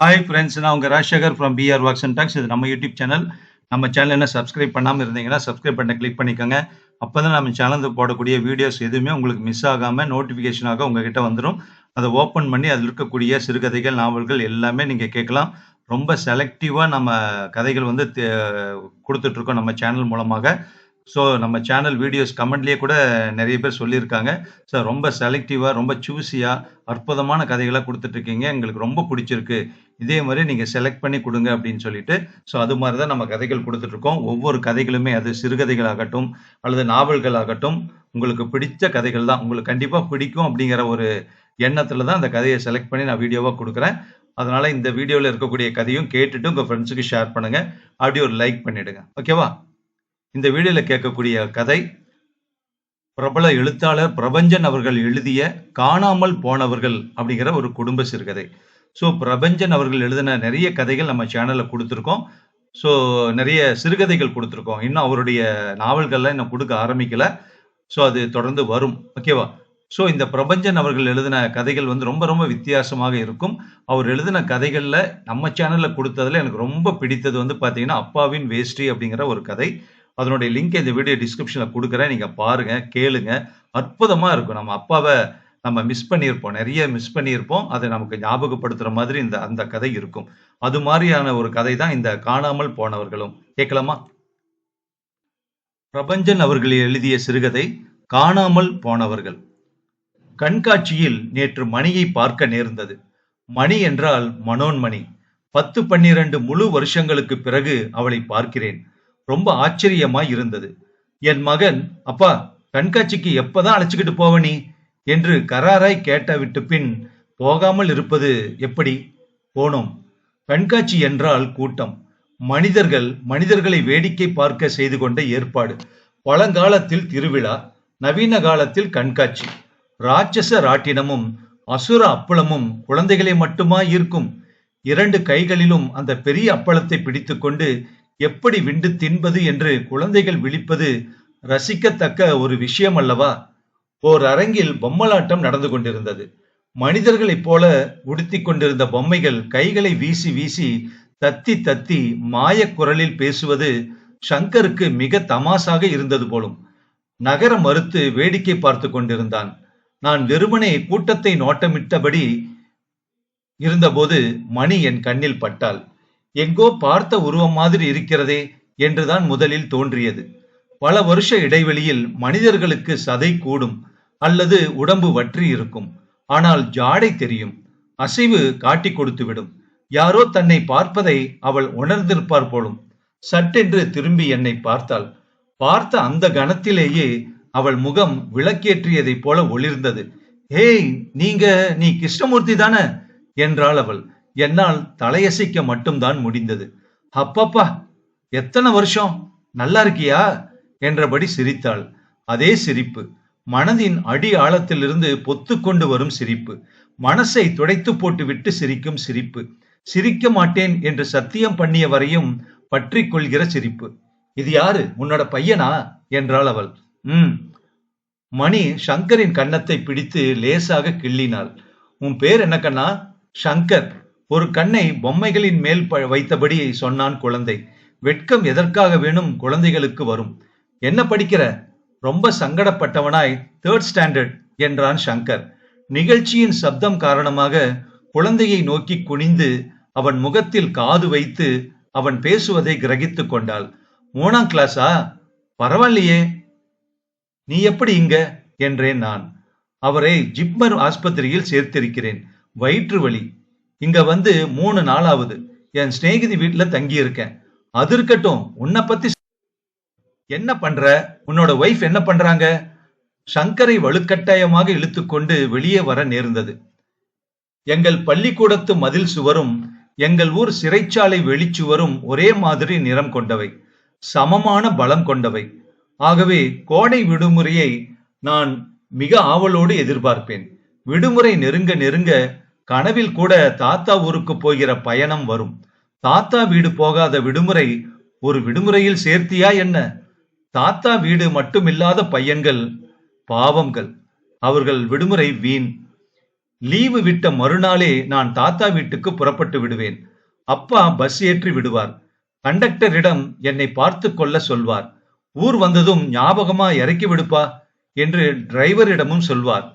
Hi friends நான் உங்கள் Rajasekar from PR works and docs இது நம்ம யூடியூப் சேனல் நம்ம சேனல் என்ன சப்ஸ்கிரைப் பண்ணாமல் இருந்தீங்கன்னா சப்ஸ்கிரைப் பண்ண கிளிக் பண்ணிக்கோங்க. அப்போ தான் நம்ம சேனலில் போடக்கூடிய வீடியோஸ் எதுவுமே உங்களுக்கு மிஸ் ஆகாமல் நோட்டிஃபிகேஷனாக உங்ககிட்ட வந்துடும் அதை ஓப்பன் பண்ணி அதில் இருக்கக்கூடிய சிறுகதைகள் நாவல்கள் எல்லாமே நீங்கள் கேட்கலாம். ரொம்ப செலக்டிவாக நம்ம கதைகள் வந்து தே- கொடுத்துட்ருக்கோம் நம்ம சேனல் மூலமாக. ஸோ நம்ம சேனல் வீடியோஸ் கமெண்ட்லேயே கூட நிறைய பேர் சொல்லியிருக்காங்க. ஸோ ரொம்ப செலக்டிவாக ரொம்ப சூஸியாக அற்புதமான கதைகளாக கொடுத்துட்ருக்கீங்க. எங்களுக்கு ரொம்ப பிடிச்சிருக்கு. இதே மாதிரி நீங்கள் செலக்ட் பண்ணி கொடுங்க அப்படின்னு சொல்லிட்டு ஸோ அது மாதிரி தான் நம்ம கதைகள் கொடுத்துட்ருக்கோம். ஒவ்வொரு கதைகளுமே அது சிறுகதைகளாகட்டும் அல்லது நாவல்கள் ஆகட்டும் உங்களுக்கு பிடிச்ச கதைகள் தான். உங்களுக்கு கண்டிப்பாக பிடிக்கும் அப்படிங்கிற ஒரு எண்ணத்தில் தான் அந்த கதையை செலக்ட் பண்ணி நான் வீடியோவாக கொடுக்குறேன். அதனால் இந்த வீடியோவில் இருக்கக்கூடிய கதையும் கேட்டுட்டு உங்கள் ஃப்ரெண்ட்ஸுக்கு ஷேர் பண்ணுங்கள் அப்படியே ஒரு லைக் பண்ணிவிடுங்க ஓகேவா இந்த வீடியோவில் கேட்கக்கூடிய கதை பிரபல எழுத்தாளர் பிரபஞ்சன் அவர்கள் எழுதிய காணாமல் போனவர்கள் அப்படிங்கிற ஒரு குடும்ப சிறுகதை. ஸோ பிரபஞ்சன் அவர்கள் எழுதின நிறைய கதைகள் நம்ம சேனலில் கொடுத்துருக்கோம். ஸோ நிறைய சிறுகதைகள் கொடுத்துருக்கோம். இன்னும் அவருடைய நாவல்கள்லாம் இன்னும் கொடுக்க ஆரம்பிக்கல. ஸோ அது தொடர்ந்து வரும். ஓகேவா ஸோ இந்த பிரபஞ்சன் அவர்கள் எழுதின கதைகள் வந்து ரொம்ப ரொம்ப வித்தியாசமாக இருக்கும். அவர் எழுதின கதைகளில் நம்ம சேனலில் கொடுத்ததில் எனக்கு ரொம்ப பிடித்தது வந்து பார்த்தீங்கன்னா அப்பாவின் வேஷ்டி அப்படிங்கிற ஒரு கதை. அதனுடைய லிங்க் இந்த வீடியோ டிஸ்கிரிப்ஷனில் கொடுக்குறேன். நீங்கள் பாருங்க கேளுங்க. அற்புதமாக இருக்கும். நம்ம அப்பாவை நம்ம மிஸ் பண்ணியிருப்போம். நிறைய மிஸ் பண்ணியிருப்போம். அதை நமக்கு ஞாபகப்படுத்துகிற மாதிரி இந்த அந்த கதை இருக்கும். அது மாதிரியான ஒரு கதை தான் இந்த காணாமல் போனவர்களும். கேட்கலாமா? பிரபஞ்சன் அவர்கள் எழுதிய சிறுகதை காணாமல் போனவர்கள். கண்காட்சியில் நேற்று மணியை பார்க்க நேர்ந்தது. மணி என்றால் மனோன்மணி. பத்து பன்னிரண்டு முழு வருஷங்களுக்கு பிறகு அவளை பார்க்கிறேன். ரொம்ப ஆச்சரியமா இருந்தது. என் மகன் அப்பா கண்காட்சிக்கு எப்பதான் அழைச்சுக்கிட்டு போவ நீ? என்று கராராய் கேட்ட விட்டு பின் போகாமல் இருப்பது எப்படி? போனோம். கண்காட்சி என்றால் கூட்டம். மனிதர்கள் மனிதர்களை வேடிக்கை பார்க்க செய்து கொண்ட ஏற்பாடு. பழங்காலத்தில் திருவிழா நவீன காலத்தில் கண்காட்சி. ராட்சச ராட்டினமும் அசுர அப்பளமும் குழந்தைகளை மட்டுமா ஈர்க்கும். இரண்டு கைகளிலும் அந்த பெரிய அப்பளத்தை பிடித்துக்கொண்டு எப்படி விண்டு தின்பது என்று குழந்தைகள் விழிப்பது ரசிக்கத்தக்க ஒரு விஷயம் அல்லவா? ஓர் அரங்கில் பொம்மலாட்டம் நடந்து கொண்டிருந்தது. மனிதர்களைப் போல உடுத்திக் கொண்டிருந்த பொம்மைகள் கைகளை வீசி வீசி தத்தி தத்தி மாயக் குரலில் பேசுவது சங்கருக்கு மிக தமாசாக இருந்தது போலும். நகர மறுத்து வேடிக்கை பார்த்து கொண்டிருந்தான். நான் வெறுமனே கூட்டத்தை நோட்டமிட்டபடி இருந்தபோது மணி என் கண்ணில் பட்டாள். எங்கோ பார்த்த உருவம் மாதிரி இருக்கிறதே என்றுதான் முதலில் தோன்றியது. பல வருஷ இடைவெளியில் மனிதர்களுக்கு சதை கூடும் அல்லது உடம்பு வற்றி இருக்கும். ஆனால் ஜாடை தெரியும். அசைவு காட்டிக் கொடுத்துவிடும் யாரோ தன்னை பார்ப்பதை அவள் உணர்ந்திருப்பார் போலும். சட்டென்று திரும்பி என்னை பார்த்தாள். பார்த்த அந்த கணத்திலேயே அவள் முகம் விளக்கேற்றியதைப் போல ஒளிர்ந்தது. ஹேய் நீங்க நீ கிருஷ்ணமூர்த்தி தானே? என்றாள் அவள். என்னால் தலையசைக்க மட்டும்தான் முடிந்தது. அப்பப்பா எத்தனை வருஷம்? நல்லா இருக்கியா? என்றபடி சிரித்தாள். அதே சிரிப்பு. மனதின் அடி ஆழத்திலிருந்து பொத்துக்கொண்டு வரும் சிரிப்பு. மனசை துடைத்து போட்டுவிட்டு சிரிக்கும் சிரிப்பு. சிரிக்க மாட்டேன் என்று சத்தியம் பண்ணிய வரையும் பற்றி கொள்கிற சிரிப்பு. இது யாரு? உன்னோட பையனா? என்றாள் அவள். உம் மணி சங்கரின் கன்னத்தை பிடித்து லேசாக கிள்ளினாள். உன் பேர் என்ன கண்ணா? சங்கர். ஒரு கண்ணை பொம்மைகளின் மேல் ப- வைத்தபடி சொன்னான் குழந்தை. வெட்கம் எதற்காக வேணும் குழந்தைகளுக்கு வரும்? என்ன படிக்கிற? ரொம்ப சங்கடப்பட்டவனாய் தேர்ட் ஸ்டாண்டர்ட் என்றான் சங்கர். நிகழ்ச்சியின் சப்தம் காரணமாக குழந்தையை நோக்கி குனிந்து அவன் முகத்தில் காது வைத்து அவன் பேசுவதை கிரகித்துக் கொண்டாள். மூணாம் கிளாஸா பரவாயில்லையே. நீ எப்படி இங்க? என்றேன் நான். அவரை ஜிப்மர் ஆஸ்பத்திரியில் சேர்த்திருக்கிறேன். வயிற்று வலி. இங்க வந்து மூணு நாளாவது. என் சிநேகிதி வீட்டுல தங்கி இருக்கேன் அது இருக்கட்டும் உன்னை பத்தி என்ன பண்ற? உன்னோட ஒய்ஃப் என்ன பண்றாங்க? சங்கரை வலுக்கட்டாயமாக இழுத்துக்கொண்டு வெளியே வர நேர்ந்தது. எங்கள் பள்ளிக்கூடத்து மதில் சுவரும் எங்கள் ஊர் சிறைச்சாலை வெளிச்சுவரும் ஒரே மாதிரி நிறம் கொண்டவை. சமமான பலம் கொண்டவை. ஆகவே கோடை விடுமுறையை நான் மிக ஆவலோடு எதிர்பார்ப்பேன். விடுமுறை நெருங்க நெருங்க கனவில் கூட தாத்தா ஊருக்கு போகிற பயணம் வரும். தாத்தா வீடு போகாத விடுமுறை ஒரு விடுமுறையில் சேர்த்தியா என்ன? தாத்தா வீடு மட்டுமில்லாத பையன்கள் பாவங்கள். அவர்கள் விடுமுறை வீண். லீவு விட்ட மறுநாளே நான் தாத்தா வீட்டுக்கு புறப்பட்டு விடுவேன். அப்பா பஸ் ஏற்றி விடுவார். கண்டக்டரிடம் என்னை பார்த்து கொள்ள சொல்வார். ஊர் வந்ததும் ஞாபகமா இறக்கி விடுப்பா என்று டிரைவரிடமும் சொல்வார்.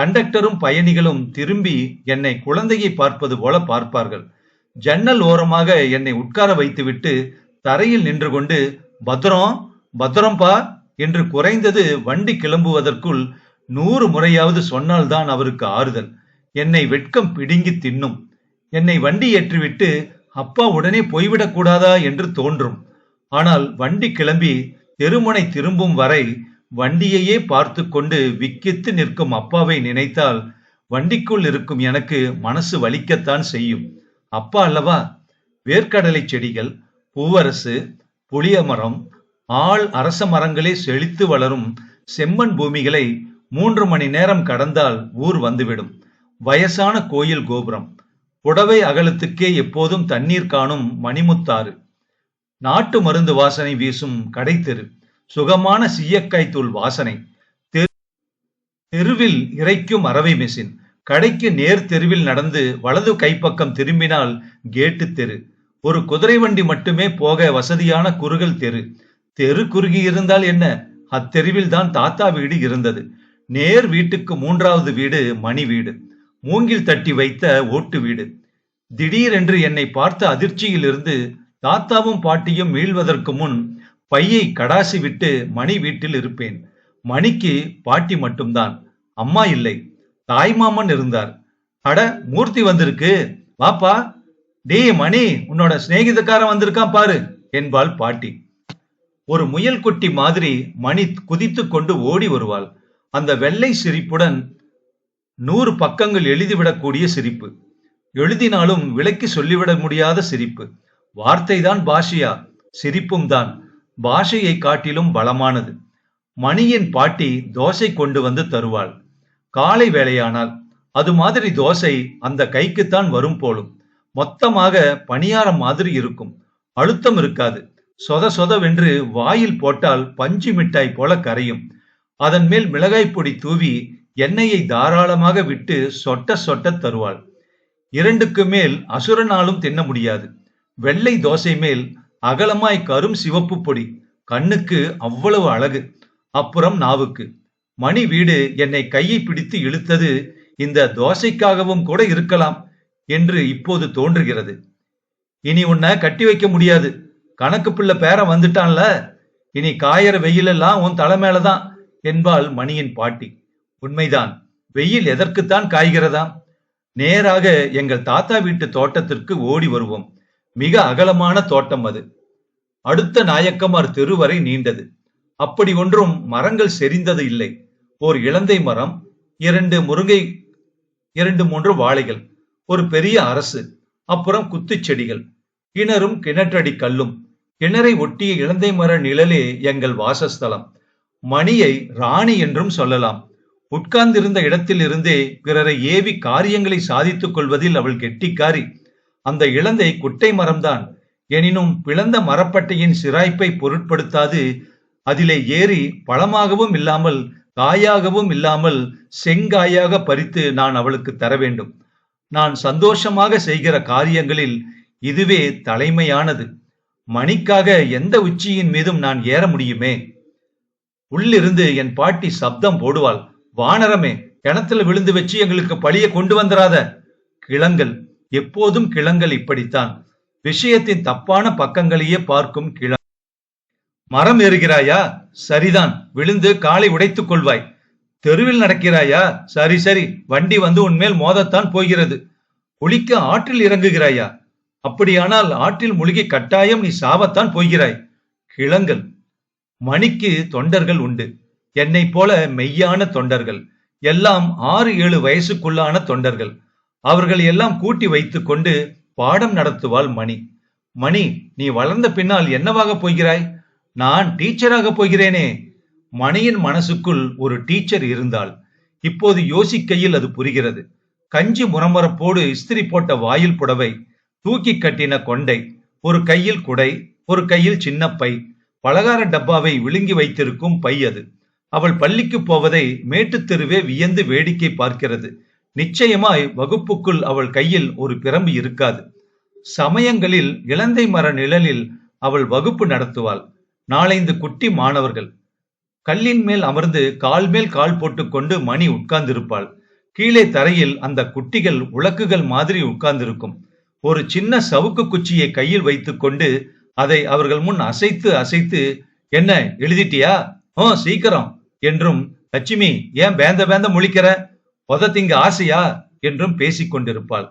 கண்டக்டரும் பயணிகளும் திரும்பி என்னை குழந்தையை பார்ப்பது போல பார்ப்பார்கள். ஜன்னல் ஓரமாக என்னை உட்கார வைத்துவிட்டு தரையில் நின்று கொண்டு பத்திரம் பத்திரம்பா என்று குறைந்தது வண்டி கிளம்புவதற்குள் நூறு முறையாவது சொன்னால்தான் அவருக்கு ஆறுதல். என்னை வெட்கம் பிடுங்கி தின்னும். என்னை வண்டி ஏற்றிவிட்டு அப்பா உடனே போய்விடக்கூடாதா என்று தோன்றும். ஆனால் வண்டி கிளம்பி தெருமுனை திரும்பும் வரை வண்டியையே பார்த்து கொண்டு விக்கித்து நிற்கும் அப்பாவை நினைத்தால் வண்டிக்குள் இருக்கும் எனக்கு மனசு வலிக்கத்தான் செய்யும். அப்பா அல்லவா? வேர்க்கடலை செடிகள் பூவரசு புளியமரம் ஆள் அரச மரங்களே செழித்து வளரும் செம்மண் பூமிகளை மூன்று மணி நேரம் கடந்தால் ஊர் வந்துவிடும். வயசான கோயில் கோபுரம். புடவை அகலத்துக்கே எப்போதும் தண்ணீர் காணும் மணிமுத்தாறு. நாட்டு மருந்து வாசனை வீசும் கடைத்தெரு. சுகமான சீயக்காய் தூள் வாசனை. தெருவில் இறைக்கும் அரவை மிஷின் கடைக்கு நேர் தெருவில் நடந்து வலது கைப்பக்கம் திரும்பினால் கேட்டு தெரு. ஒரு குதிரை வண்டி மட்டுமே போக வசதியான குறுகல் தெரு. தெரு குறுகி இருந்தால் என்ன? அத்தெருவில் தான் தாத்தா வீடு இருந்தது. நேர் வீட்டுக்கு மூன்றாவது வீடு மணி வீடு. மூங்கில் தட்டி வைத்த ஓட்டு வீடு. திடீரென்று என்னை பார்த்த அதிர்ச்சியிலிருந்து தாத்தாவும் பாட்டியும் மீள்வதற்கு முன் பையை கடாசி விட்டு மணி வீட்டில் இருப்பேன். மணிக்கு பாட்டி மட்டும்தான். அம்மா இல்லை. தாய்மாமன் இருந்தார். அட மூர்த்தி வந்திருக்கு. வாப்பா. டேய் மணி உன்னோட சிநேகிதக்காரன் வந்திருக்கான் பாரு என்பாள் பாட்டி. ஒரு முயல் குட்டி மாதிரி மணி குதித்துக் கொண்டு ஓடி வருவாள். அந்த வெள்ளை சிரிப்புடன் நூறு பக்கங்கள் எழுதிவிடக்கூடிய சிரிப்பு. எழுதினாலும் விலக்கி சொல்லிவிட முடியாத சிரிப்பு. வார்த்தைதான் பாஷியா. சிரிப்பும் தான். பாஷையை காட்டிலும் பலமானது. மணியின் பாட்டி தோசை கொண்டு வந்து தருவாள். காலை வேலையானால் அது மாதிரி தோசை அந்த கைக்குத்தான் வரும் போலும். மொத்தமாக பணியாரம் மாதிரி இருக்கும். அழுத்தம் இருக்காது. சொத சொதவென்று வாயில் போட்டால் பஞ்சு மிட்டாய் போல கரையும். அதன் மேல் மிளகாய் பொடி தூவி எண்ணெயை தாராளமாக விட்டு சொட்ட சொட்ட தருவாள். இரண்டுக்கு மேல் அசுரனாலும் தின்ன முடியாது. வெள்ளை தோசை மேல் அகலமாய் கரும் சிவப்பு பொடி. கண்ணுக்கு அவ்வளவு அழகு. அப்புறம் நாவுக்கு. மணி வீடு என்னை கையை பிடித்து இழுத்தது இந்த தோசைக்காகவும் கூட இருக்கலாம் என்று இப்போது தோன்றுகிறது. இனி உன்னை கட்டி வைக்க முடியாது. கணக்கு பிள்ளை பேரன் வந்துட்டான்ல. இனி காயற வெயிலெல்லாம் உன் தலை மேலதான் என்பாள் மணியின் பாட்டி. உண்மைதான். வெயில் எதற்குத்தான் காய்கிறதாம்? நேராக எங்கள் தாத்தா வீட்டு தோட்டத்திற்கு ஓடி வருவோம். மிக அகலமான தோட்டம் அது. அடுத்த நாயக்கமார் தெரு வரை நீண்டது அப்படி ஒன்றும் மரங்கள் செறிந்தது இல்லை. ஓர் இளந்தை மரம் இரண்டு முருங்கை இரண்டு மூன்று வாழைகள் ஒரு பெரிய அரசு அப்புறம் குத்துச் செடிகள் கிணறும் கிணற்றடி கல்லும். கிணறை ஒட்டிய இளந்தை மர நிழலே எங்கள் வாசஸ்தலம். மணியை ராணி என்றும் சொல்லலாம். உட்கார்ந்திருந்த இடத்திலிருந்தே பிறரை ஏவி காரியங்களை சாதித்துக் கொள்வதில் அவள் கெட்டிக்காரி. அந்த இளந்தை குட்டை மரம்தான். எனினும் பிளந்த மரப்பட்டையின் சிராய்ப்பை பொருட்படுத்தாது. அதிலே ஏறி பழமாகவும் இல்லாமல் காயாகவும் இல்லாமல் செங்காயாக பறித்து நான் அவளுக்கு தர வேண்டும். நான் சந்தோஷமாக செய்கிற காரியங்களில் இதுவே தலைமையானது. மணிக்காக எந்த உச்சியின் மீதும் நான் ஏற முடியுமே? உள்ளிருந்து என் பாட்டி சப்தம் போடுவாள். வானரமே கிணத்துல விழுந்து வச்சு எங்களுக்கு பழிய கொண்டு வந்துராத கிளங்கள் எப்போதும் கிளங்கள் இப்படித்தான். விஷயத்தின் தப்பான பக்கங்களையே பார்க்கும் கிள மரம் ஏறுகிறாயா? சரிதான். விழுந்து காலை உடைத்துக் கொள்வாய். தெருவில் நடக்கிறாயா? சரி சரி. வண்டி வந்து உன்மேல் மோதத்தான் போகிறது. குளிக்க ஆற்றில் இறங்குகிறாயா? அப்படியானால் ஆற்றில் முழுகி கட்டாயம் நீ சாவத்தான் போகிறாய். கிளங்கள் மணிக்கு தொண்டர்கள் உண்டு. என்னை போல மெய்யான தொண்டர்கள். எல்லாம் ஆறு ஏழு வயசுக்குள்ளான தொண்டர்கள். அவர்கள் எல்லாம் கூட்டி வைத்துக் கொண்டு பாடம் நடத்துவாள் மணி. மணி நீ வளர்ந்த பின்னால் என்னவாக போகிறாய்? நான் டீச்சராக போகிறேனே. மணியின் மனசுக்குள் ஒரு டீச்சர் இருந்தாள். இப்போது யோசிக்கையில் அது புரிகிறது. கஞ்சி முரமரப்போடு இஸ்திரி போட்ட வாயில் புடவை தூக்கி கட்டின கொண்டை ஒரு கையில் குடை ஒரு கையில் சின்ன பை பலகார டப்பாவை விழுங்கி வைத்திருக்கும் பை அது. அவள் பள்ளிக்கு போவதை மேட்டுத் தெருவே வியந்து வேடிக்கை பார்க்கிறது. நிச்சயமாய் வகுப்புக்குள் அவள் கையில் ஒரு பிரம்பு இருக்காது. சமயங்களில் இலந்தை மர நிழலில் அவள் வகுப்பு நடத்துவாள். நாலைந்து குட்டி மாணவர்கள். கல்லின் மேல் அமர்ந்து கால் மேல் கால் போட்டுக்கொண்டு மணி உட்கார்ந்திருப்பாள். கீழே தரையில் அந்த குட்டிகள் உலக்குகள் மாதிரி உட்கார்ந்திருக்கும். ஒரு சின்ன சவுக்கு குச்சியை கையில் வைத்துக்கொண்டு அதை அவர்கள் முன் அசைத்து அசைத்து என்ன எழுதிட்டியா? ஓ சீக்கிரம். என்றும் லட்சுமி ஏன் பேந்த பேந்த முழிக்கிற? உதத்திங்க ஆசையா? என்றும் பேசிக் கொண்டிருப்பாள்.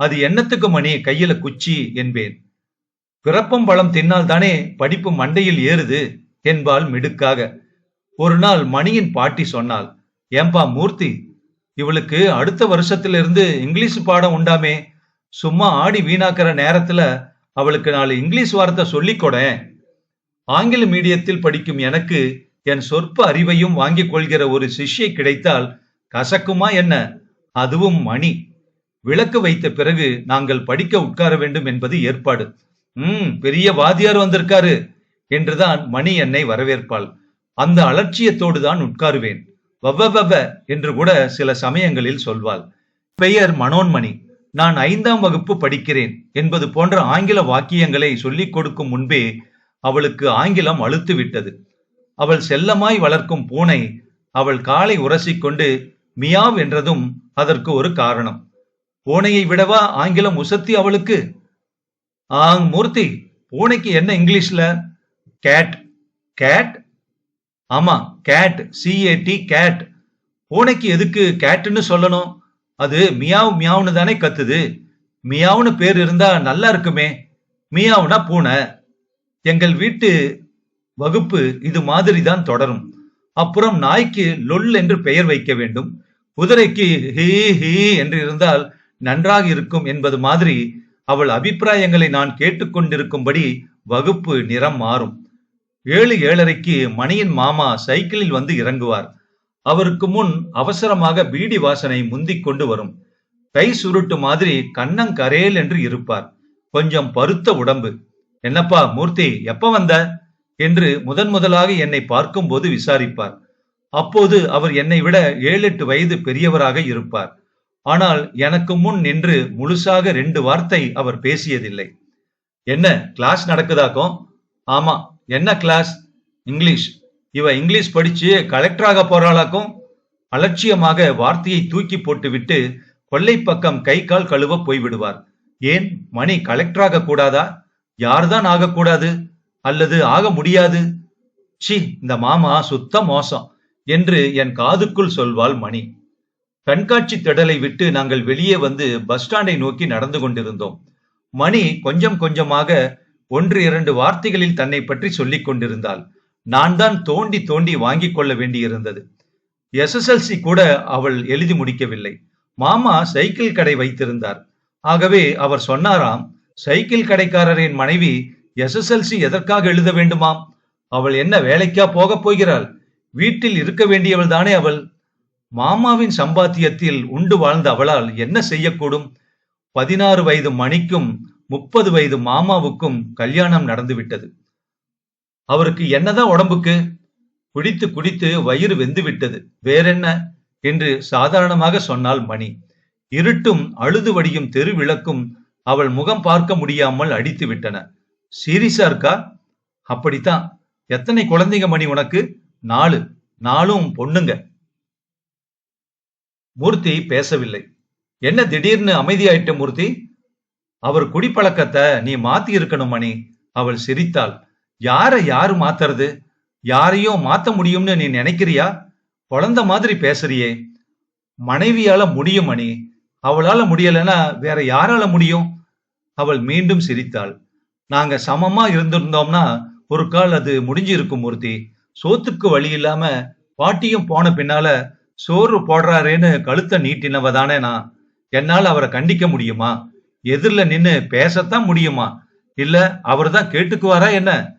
அது என்னத்துக்கு மணி? கையில குச்சி என்பேன். பிறப்பும் பழம் தின்னால் தானே படிப்பு மண்டையில் ஏறுது? என்பாள் மிடுக்காக. ஒரு நாள் மணியின் பாட்டி சொன்னாள் ஏம்பா மூர்த்தி இவளுக்கு அடுத்த வருஷத்திலிருந்து இங்கிலீஷ் பாடம் உண்டாமே. சும்மா ஆடி வீணாக்கிற நேரத்துல அவளுக்கு நாலு இங்கிலீஷ் வார்த்தை சொல்லிக் கொடேன் ஆங்கில மீடியத்தில் படிக்கும் எனக்கு என் சொற்ப அறிவையும் வாங்கிக் கொள்கிற ஒரு சிஷ்யை கிடைத்தால் கசக்குமா என்ன? அதுவும் மணி. விளக்கு வைத்த பிறகு நாங்கள் படிக்க உட்கார வேண்டும் என்பது ஏற்பாடு. ம் பெரிய வாத்தியார் வந்திருக்காரு என்றுதான் மணி என்னை வரவேற்பாள். அந்த அலட்சியத்தோடு தான் உட்காருவேன். வவ்வ என்று கூட சில சமயங்களில் சொல்வாள். பெயர் மனோன்மணி. நான் ஐந்தாம் வகுப்பு படிக்கிறேன் என்பது போன்ற ஆங்கில வாக்கியங்களை சொல்லிக் கொடுக்கும் முன்பே அவளுக்கு ஆங்கிலம் அழுத்து விட்டது அவள் செல்லமாய் வளர்க்கும் பூனை அவள் காலை உரசிக்கொண்டு மியாவ் என்றதும் அதற்கு ஒரு காரணம். பூனையை விடவா ஆங்கிலம் உசத்தி அவளுக்கு? ஆங் மூர்த்தி பூனைக்கு என்ன இங்கிலீஷ்ல? கேட். கேட்? ஆமா cat. C A T cat. பூனைக்கு எதுக்கு கேட்டுன்னு சொல்லணும்? அது மியாவ் மியாவ்னு தானே கத்துது. மியாவ்னு பேர் இருந்தா நல்லா இருக்குமே. மியாவ்னா பூனை. எங்கள் வீட்டு வகுப்பு இது மாதிரி தான் தொடரும். அப்புறம் நாய்க்கு லொல் என்று பெயர் வைக்க வேண்டும். குதிரைக்கு ஹீ ஹீ என்று இருந்தால் நன்றாக இருக்கும் என்பது மாதிரி அவள் அபிப்பிராயங்களை நான் கேட்டுக்கொண்டிருக்கும்படி வகுப்பு நிறம் மாறும். ஏழு ஏழரைக்கு மணியின் மாமா சைக்கிளில் வந்து இறங்குவார். அவருக்கு முன் அவசரமாக பீடி வாசனை முந்திக் கொண்டு வரும். கை சுருட்டு மாதிரி கண்ணங்கரேல் என்று இருப்பார். கொஞ்சம் பருத்த உடம்பு. என்னப்பா மூர்த்தி எப்ப வந்த? என்று முதன் முதலாக என்னை பார்க்கும்போது விசாரிப்பார். அப்போது அவர் என்னை விட ஏழு எட்டு வயது பெரியவராக இருப்பார். ஆனால் எனக்கு முன் நின்று முழுசாக ரெண்டு வார்த்தை அவர் பேசியதில்லை. என்ன கிளாஸ் நடக்குதாக்கும் ஆமா. என்ன கிளாஸ் இங்கிலீஷ். இவ இங்கிலீஷ் படிச்சு கலெக்டராக போறாளாக்கும் அலட்சியமாக வார்த்தையை தூக்கி போட்டுவிட்டு கொல்லை பக்கம் கை கால் கழுவ போய்விடுவார் ஏன்? மணி கலெக்டராக கூடாதா? யார்தான் ஆகக்கூடாது அல்லது ஆக முடியாது? சி இந்த மாமா சுத்த மோசம். என்று என் காதுக்குள் சொல்வாள் மணி. கண்காட்சி திடலை விட்டு நாங்கள் வெளியே வந்து பஸ் ஸ்டாண்டை நோக்கி நடந்து கொண்டிருந்தோம். மணி கொஞ்சம் கொஞ்சமாக ஒன்று இரண்டு வார்த்தைகளில் தன்னை பற்றி சொல்லிக் கொண்டிருந்தாள். நான் தான் தோண்டி தோண்டி வாங்கிக் கொள்ள வேண்டியிருந்தது. எஸ்எஸ்எல்சி கூட அவள் எழுதி முடிக்கவில்லை. மாமா சைக்கிள் கடை வைத்திருந்தார். ஆகவே அவர் சொன்னாராம் சைக்கிள் கடைக்காரரின் மனைவி எஸ்எஸ்எல்சி எதற்காக எழுத வேண்டுமாம்? அவள் என்ன வேலைக்கா போகப் போகிறாள்? வீட்டில் இருக்க வேண்டியவள் தானே அவள்? மாமாவின் சம்பாத்தியத்தில் உண்டு வாழ்ந்த அவளால் என்ன செய்யக்கூடும்? பதினாறு வயது மணிக்கும் முப்பது வயது மாமாவுக்கும் கல்யாணம் நடந்துவிட்டது. அவருக்கு என்னதான் உடம்புக்கு? குடித்து குடித்து வயிறு வெந்து விட்டது வேறென்ன? என்று சாதாரணமாக சொன்னாள் மணி. இருட்டும் அழுது வடியும் தெரு விளக்கும் அவள் முகம் பார்க்க முடியாமல் அடித்து விட்டன சீரியஸா இருக்கா? அப்படித்தான். எத்தனை குழந்தைங்க மணி உனக்கு? நாலு. நாலும் பொண்ணுங்க. மூர்த்தி பேசவில்லை. என்ன திடீர்னு அமைதியாயிட்ட மூர்த்தி? அவர் குடிப்பழக்கத்தை நீ மாத்தி இருக்கணும் மணி. அவள் சிரித்தாள். யார யாரு மாத்துறது? யாரையும் மாத்த முடியும்னு நீ நினைக்கிறியா? குழந்தை மாதிரி பேசுறியே. மனைவியால முடியும் மணி. அவளால முடியலன்னா வேற யாரால முடியும்? அவள் மீண்டும் சிரித்தாள். நாங்க சமமா இருந்திருந்தோம்னா ஒரு கால் அது முடிஞ்சிருக்கும் மூர்த்தி. சோத்துக்கு வழி இல்லாம பாட்டியும் போன பின்னால சோறு போடுறாரேன்னு கழுத்தை நீட்டினவ தானே நான்? என்னால் அவரை கண்டிக்க முடியுமா? எதிரில் நின்னு பேசத்தான் முடியுமா? இல்ல அவர் தான் கேட்டுக்குவாரா என்ன?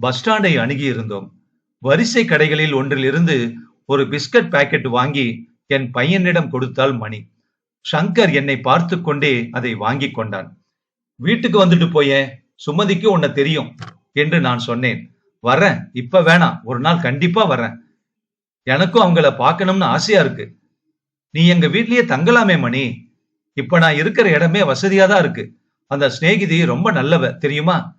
பஸ் ஸ்டாண்டை அணுகி இருந்தோம். வரிசை கடைகளில் ஒன்றிலிருந்து ஒரு பிஸ்கட் பாக்கெட் வாங்கி என் பையனிடம் கொடுத்தால் மணி. சங்கர் என்னை பார்த்து கொண்டே அதை வாங்கி கொண்டான். வீட்டுக்கு வந்துட்டு போயேன். சுமதிக்கு உன்னை தெரியும் என்று நான் சொன்னேன். வரேன் இப்ப வேணாம் ஒரு நாள் கண்டிப்பா வரேன். எனக்கும் அவங்கள பார்க்கணும்னு ஆசையா இருக்கு. நீ எங்க வீட்லயே தங்கலாமே மணி. இப்ப நான் இருக்கிற இடமே வசதியா தான் இருக்கு. அந்த சிநேகிதி ரொம்ப நல்லவ தெரியுமா?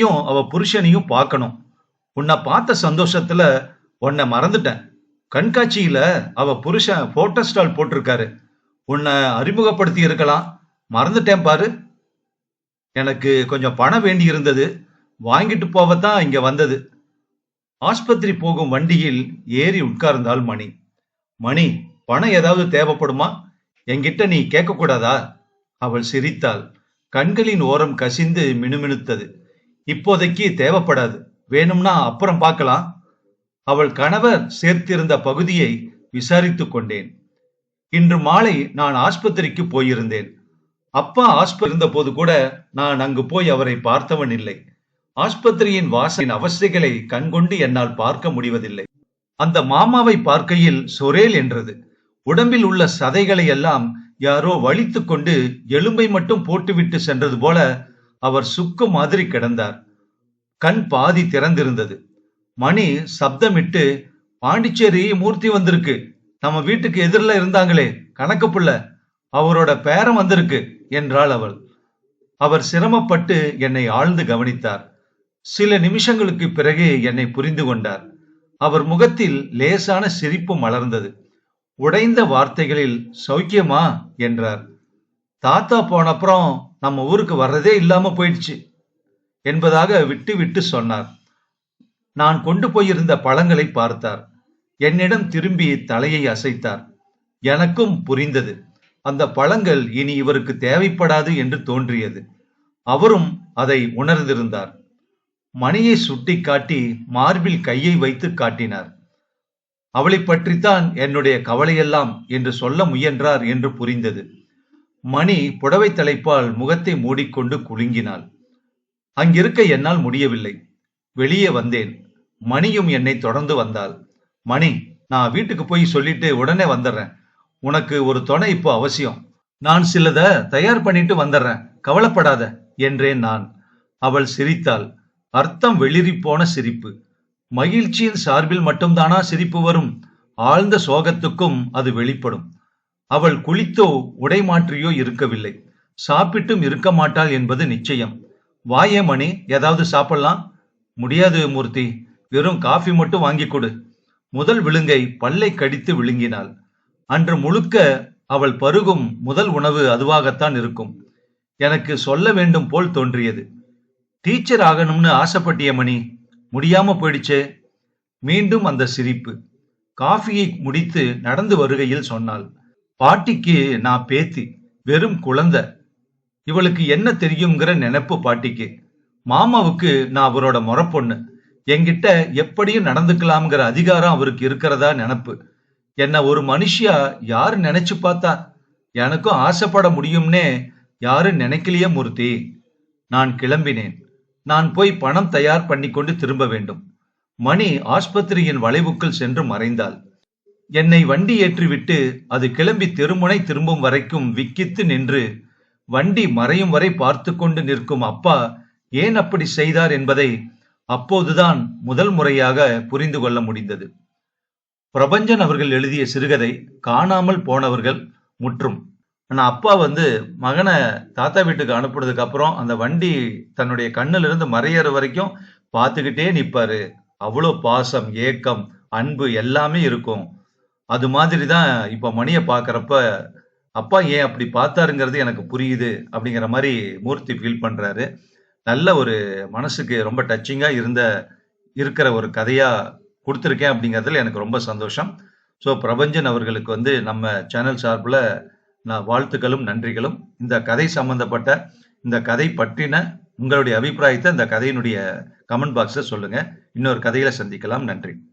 அவ புருஷனையும் பார்க்கணும். உன்னை பார்த்த சந்தோஷத்துல உன்னை மறந்துட்டேன். கண்காட்சியில அவ புருஷன் போட்டோ ஸ்டால் போட்டிருக்காரு. உன்னை அறிமுகப்படுத்தி இருக்கலாம். மறந்துட்டேன் பாரு. எனக்கு கொஞ்சம் பணம் வேண்டி இருந்தது. வாங்கிட்டு போவத்தான் இங்க வந்தது. ஆஸ்பத்திரி போகும் வண்டியில் ஏறி உட்கார்ந்தாள் மணி. மணி பணம் ஏதாவது தேவைப்படுமா? என்கிட்ட நீ கேட்கக்கூடாதா? அவள் சிரித்தாள். கண்களின் ஓரம் கசிந்து மினுமினுத்தது. இப்போதைக்கு தேவைப்படாது. வேணும்னா அப்புறம் பார்க்கலாம். அவள் கணவர் சேர்த்திருந்த பகுதியை விசாரித்துக் கொண்டேன். இன்று மாலை நான் ஆஸ்பத்திரிக்கு போயிருந்தேன். அப்பா ஆஸ்பத்திரி இருந்தபோது கூட நான் அங்கு போய் அவரை பார்த்தவன் இல்லை. ஆஸ்பத்திரியின் வாசலின் அவஸ்தைகளை கண்கொண்டு என்னால் பார்க்க முடிவதில்லை. அந்த மாமாவை பார்க்கையில் சொரேல் என்றது. உடம்பில் உள்ள சதைகளை எல்லாம் யாரோ வலித்து கொண்டு எலும்பை மட்டும் போட்டுவிட்டு சென்றது போல அவர் சுக்கு மாதிரி கிடந்தார். கண் பாதி திறந்திருந்தது. மணி சப்தமிட்டு பாண்டிச்சேரி மூர்த்தி வந்திருக்கு. நம்ம வீட்டுக்கு எதிரில் இருந்தாங்களே கணக்கு புள்ள. அவரோட பேரம் வந்திருக்கு என்றாள் அவள். அவர் சிரமப்பட்டு என்னை ஆழ்ந்து கவனித்தார். சில நிமிஷங்களுக்கு பிறகு என்னை புரிந்து கொண்டார். அவர் முகத்தில் லேசான சிரிப்பு மலர்ந்தது. உடைந்த வார்த்தைகளில் சௌக்கியமா? என்றார். தாத்தா போனப்புறம் நம்ம ஊருக்கு வர்றதே இல்லாம போயிடுச்சு என்பதாக விட்டு விட்டு சொன்னார். நான் கொண்டு போயிருந்த பழங்களை பார்த்தார். என்னிடம் திரும்பி தலையை அசைத்தார். எனக்கும் புரிந்தது. அந்த பழங்கள் இனி இவருக்கு தேவைப்படாது என்று தோன்றியது. அவரும் அதை உணர்ந்திருந்தார். மணியை சுட்டி காட்டி மார்பில் கையை வைத்து காட்டினார். அவளை பற்றித்தான் என்னுடைய கவலையெல்லாம் என்று சொல்ல முயன்றார் என்று புரிந்தது. மணி புடவை தலைப்பால் முகத்தை மூடிக்கொண்டு குலுங்கினாள். அங்கிருக்க என்னால் முடியவில்லை. வெளியே வந்தேன். மணியும் என்னை தொடர்ந்து வந்தாள். மணி நான் வீட்டுக்கு போய் சொல்லிட்டு உடனே வந்துடுறேன் உனக்கு ஒரு துணை இப்போ அவசியம். நான் சிலத தயார் பண்ணிட்டு வந்துடுறேன் கவலைப்படாத என்றேன் நான். அவள் சிரித்தாள். அர்த்தம் வெளிரி போன சிரிப்பு. மகிழ்ச்சியின் சார்பில் மட்டும்தானா சிரிப்பு வரும்? ஆழ்ந்த சோகத்துக்கும் அது வெளிப்படும். அவள் குளித்தோ உடை மாற்றியோ இருக்கவில்லை. சாப்பிட்டும் இருக்க மாட்டாள் என்பது நிச்சயம். வாயே மணி ஏதாவது சாப்பிடலாம்? முடியாது மூர்த்தி. வெறும் காஃபி மட்டும் வாங்கி கொடு. முதல் விழுங்கை பல்லை கடித்து விழுங்கினாள். அன்று முழுக்க அவள் பருகும் முதல் உணவு அதுவாகத்தான் இருக்கும். எனக்கு சொல்ல வேண்டும் போல் தோன்றியது. டீச்சர் ஆகணும்னு ஆசைப்பட்டிய மணி. முடியாம போயிடுச்சே. மீண்டும் அந்த சிரிப்பு. காஃபியை முடித்து நடந்து வருகையில் சொன்னாள். பாட்டிக்கு நான் பேத்தி வெறும் குழந்தை. இவளுக்கு என்ன தெரியுங்கிற நினைப்பு பாட்டிக்கு. மாமாவுக்கு நான் அவரோட முறப்பொண்ணு. என்கிட்ட எப்படியும் நடந்துக்கலாம்ங்கிற அதிகாரம் அவருக்கு இருக்கிறதா நினப்பு. என்ன ஒரு மனுஷியா யாரு நினைச்சு பார்த்தா? எனக்கும் ஆசைப்பட முடியும்னே யாரும் நினைக்கலையே மூர்த்தி. நான் கிளம்பினேன். நான் போய் பணம் தயார் பண்ணி கொண்டு திரும்ப வேண்டும். மணி ஆஸ்பத்திரியின் வளைவுக்குள் சென்று மறைந்தாள். என்னை வண்டி ஏற்றிவிட்டு அது கிளம்பி தெருமுனை திரும்பும் வரைக்கும் விக்கித்து நின்று வண்டி மறையும் வரை பார்த்து கொண்டு நிற்கும் அப்பா ஏன் அப்படி செய்தார் என்பதை அப்போதுதான் முதல் முறையாக புரிந்து கொள்ள முடிந்தது. பிரபஞ்சன் அவர்கள் எழுதிய சிறுகதை காணாமல் போனவர்கள் முற்றும். ஆனா அப்பா வந்து மகனை தாத்தா வீட்டுக்கு அனுப்புனதுக்கு அப்புறம் அந்த வண்டி தன்னுடைய கண்ணுல இருந்து மறையிற வரைக்கும் பார்த்துக்கிட்டே நிப்பாரு. அவ்வளோ பாசம் ஏக்கம் அன்பு எல்லாமே இருக்கும். அது மாதிரி தான் இப்போ மணியை பார்க்குறப்ப அப்பா ஏன் அப்படி பார்த்தாருங்கிறது எனக்கு புரியுது அப்படிங்கிற மாதிரி மூர்த்தி ஃபீல் பண்றாரு. நல்ல ஒரு மனசுக்கு ரொம்ப டச்சிங்காக இருந்த இருக்கிற ஒரு கதையாக கொடுத்துருக்கேன் அப்படிங்கிறதுல எனக்கு ரொம்ப சந்தோஷம். ஸோ பிரபஞ்சன் அவர்களுக்கு வந்து நம்ம சேனல் சார்பில் வாழ்த்துக்களும் நன்றிகளும். இந்த கதை சம்பந்தப்பட்ட இந்த கதை பற்றின உங்களுடைய அபிப்பிராயத்தை இந்த கதையினுடைய கமெண்ட் பாக்ஸில் சொல்லுங்கள் இன்னொரு கதையில் சந்திக்கலாம். நன்றி.